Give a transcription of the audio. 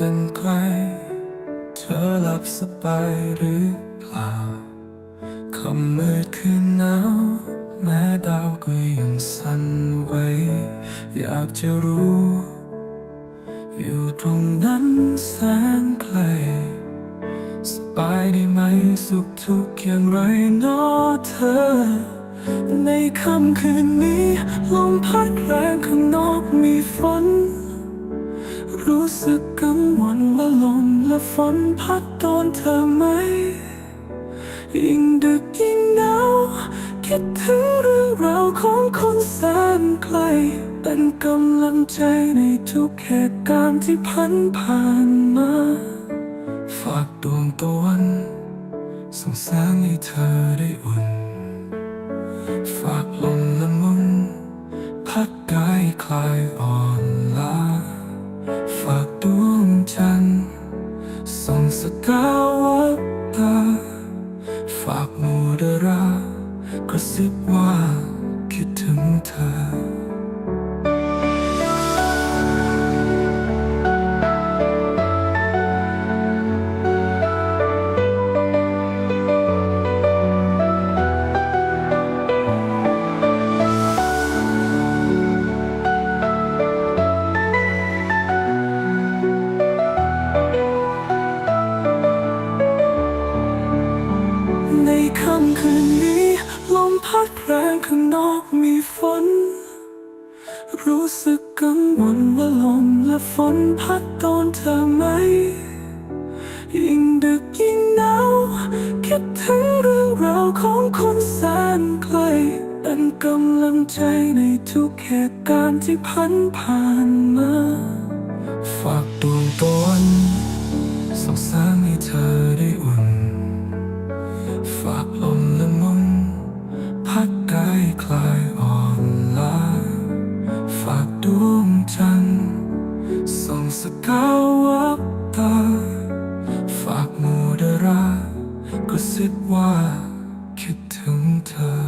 เป็นใคร เธอหลับสบายหรือเปล่าคำมืดคืนหนาวแม้ดาวก็ยังสั่นไหวอยากจะรู้ อยู่ตรงนั้นแสนไกลสบายดีไหมสุขทุกข์อย่างไรนอเธอ ในค่ำคืนนี้ ลมพัดแรงข้างนอกมีฝน รู้สึกกังวลว่าลมและฝนพัดโดนเธอไหม ยิ่งดึกยิ่งหนาวคิดถึงเรื่องราวของคนแสนไกล เป็นกำลังใจในทุกเหตุการณ์ที่พันผ่านมา ฝากดวงตะวันส่องแสงให้เธอได้อุ่น ฝากลมละมุนพัดกายคลายอ่อน ว่าคิดถึงเธอในค่ำคืนนี้ลม พัดแรงข้างนอกมีฝน รู้สึกกังวลว่าลมและฝนพัดโดนเธอไหม ยิ่งดึกยิ่งหนาวคิดถึงเรื่องราวของคนแสนไกลเป็นกำลังใจในทุกเหตุการณ์ที่พันผ่านมา ฝากดวงตนส่องแสงให้เธอ ดวงจันทร์ส่องสกาววับตา ฝากมูดรากระซิบว่าคิดถึงเธอ